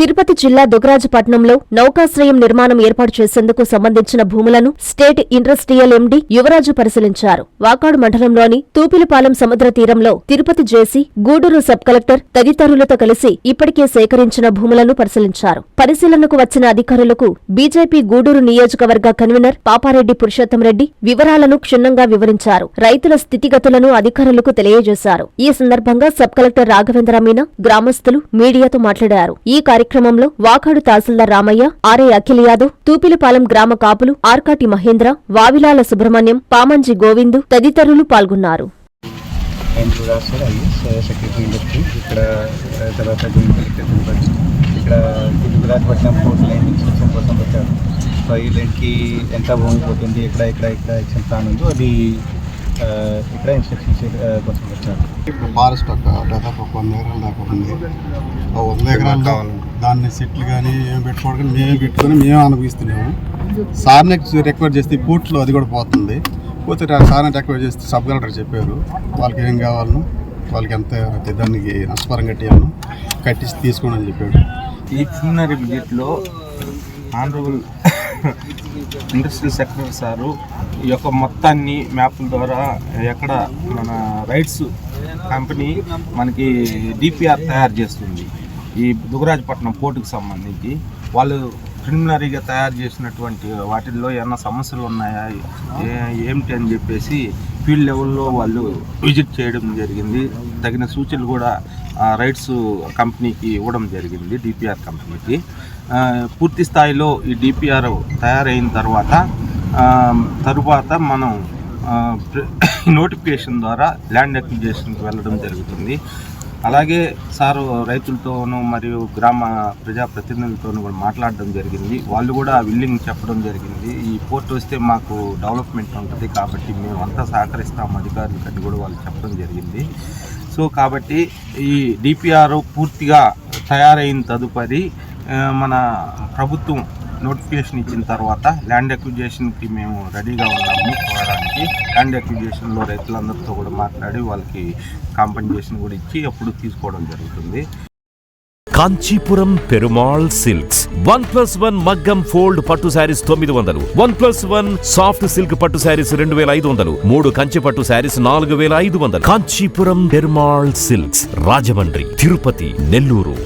తిరుపతి జిల్లా దుగరాజపట్నంలో నౌకాశ్రయం నిర్మాణం ఏర్పాటు చేసేందుకు సంబంధించిన భూములను స్టేట్ ఇండస్ట్రియల్ ఎండీ యువరాజు పరిశీలించారు. వాకాడు మండలంలోని తూపిలిపాలెం సముద్ర తీరంలో Tirupati JC Gudur sub collector తదితరులతో కలిసి ఇప్పటికే సేకరించిన భూములను పరిశీలించారు. పరిశీలనకు వచ్చిన అధికారులకు బీజేపీ గూడూరు నియోజకవర్గ కన్వీనర్ పాపారెడ్డి పురుషోత్తం రెడ్డి వివరాలను క్షుణ్ణంగా వివరించారు. రైతుల స్థితిగతులను అధికారులకు తెలియజేశారు. ఈ సందర్భంగా సబ్ కలెక్టర్ రాఘవేంద్ర మీనా గ్రామస్తులు మీడియాతో మాట్లాడారు. ఈ కార్యక్రమంలో వాకాడు తహసీల్దార్ రామయ్య ఆర్ఏ అఖిల్ యాదవ్ తూపిలిపాలెం గ్రామ కాపులు ఆర్కాటి మహేంద్ర వావిలాల సుబ్రహ్మణ్యం పామంజి గోవిందు తదితరులు పాల్గొన్నారు. ఇక్కడ ఆ, తర్వాత జాయింట్ కలెక్టర్ తిరుపతి ఇక్కడ గుజరాత్పట్నం పోర్ట్ లైన్ ఇన్స్ట్రక్షన్ కోసం వచ్చారు. సో ఈ లైన్కి ఎంత భూమి పోతుంది ఇక్కడ ఇక్కడ ఇక్కడ ఎక్షన్ ప్లాన్ ఉందో అది ఆ, ఇక్కడ ఇన్స్ట్రక్షన్స్ కోసం వచ్చారు. ఇప్పుడు ఫారెస్ట్ ఒక దాదాపు ఒక వంద ఎకరాల దాకా ఉంది. ఆ వంద ఎకరాల్లో దాన్ని సెట్లు కానీ ఏం పెట్టుకోవడం మేమే పెట్టుకొని మేమే అనుభవిస్తున్నాము. సార్ని రిక్వైర్ చేస్తే ఈ పూట్లో అది కూడా పోతుంది. పోతే సార్ని రిక్వైర్ చేస్తే సబ్ కలెక్టర్ చెప్పారు. వాళ్ళకి ఏం కావాలను వాళ్ళకి ఎంత దానికి నష్టపరం కట్టేయాలను కట్టించి తీసుకోండి అని చెప్పాడు. ఈ ప్రిలిమినరీ బడ్జెట్లో ఆనరబుల్ ఇండస్ట్రీ సెక్రటరీ సారు ఈ యొక్క మొత్తాన్ని మ్యాప్ల ద్వారా ఎక్కడ మన రైట్స్ కంపెనీ మనకి డిపిఆర్ తయారు చేస్తుంది. ఈ దుగరాజపట్నం పోర్టుకు సంబంధించి వాళ్ళు ప్రిలిమినరీగా తయారు చేసినటువంటి వాటిల్లో ఏమైనా సమస్యలు ఉన్నాయా? ఏమిటి అని చెప్పేసి ఫీల్డ్ లెవెల్లో వాళ్ళు విజిట్ చేయడం జరిగింది. తగిన సూచనలు కూడా రైట్స్ కంపెనీకి ఇవ్వడం జరిగింది డిపిఆర్ కంపెనీకి. పూర్తి స్థాయిలో ఈ డిపిఆర్ తయారైన తర్వాత తరువాత మనం నోటిఫికేషన్ ద్వారా ల్యాండ్ అక్విజేషన్కి వెళ్ళడం జరుగుతుంది. అలాగే సారు రైతులతోనూ మరియు గ్రామ ప్రజాప్రతినిధులతోనూ కూడా మాట్లాడడం జరిగింది. వాళ్ళు కూడా విల్లింగ్ చెప్పడం జరిగింది. ఈ పోర్ట్ వస్తే మాకు డెవలప్మెంట్ ఉంటుంది కాబట్టి మేము అంతా సహకరిస్తాం అధికారులకు అని కూడా వాళ్ళు చెప్పడం జరిగింది. సో కాబట్టి ఈ డిపిఆర్ పూర్తిగా తయారైన తదుపరి మన ప్రభుత్వం నోటిఫికేషన్ ఇచ్చిన తర్వాత ల్యాండ్ అక్విజేషన్కి మేము రెడీగా ఉన్నాము పోవడానికి. ల్యాండ్ అక్విజేషన్లో రైతులందరితో కూడా మాట్లాడి వాళ్ళకి కాంపెన్సేషన్ కూడా ఇచ్చి అప్పుడు తీసుకోవడం జరుగుతుంది. Kanchipuram Perumal silks. One plus one మగ్గం ఫోల్డ్ పట్టు శారీస్ తొమ్మిది వందలు. One plus one soft silk పట్టు శారీస్ రెండు వేల ఐదు వందలు. మూడు కంచి పట్టు శారీస్ నాలుగు వేల ఐదు వందలు. కాంచీపురం పెరుమాళ్ సిల్క్స్ రాజమండ్రి తిరుపతి నెల్లూరు.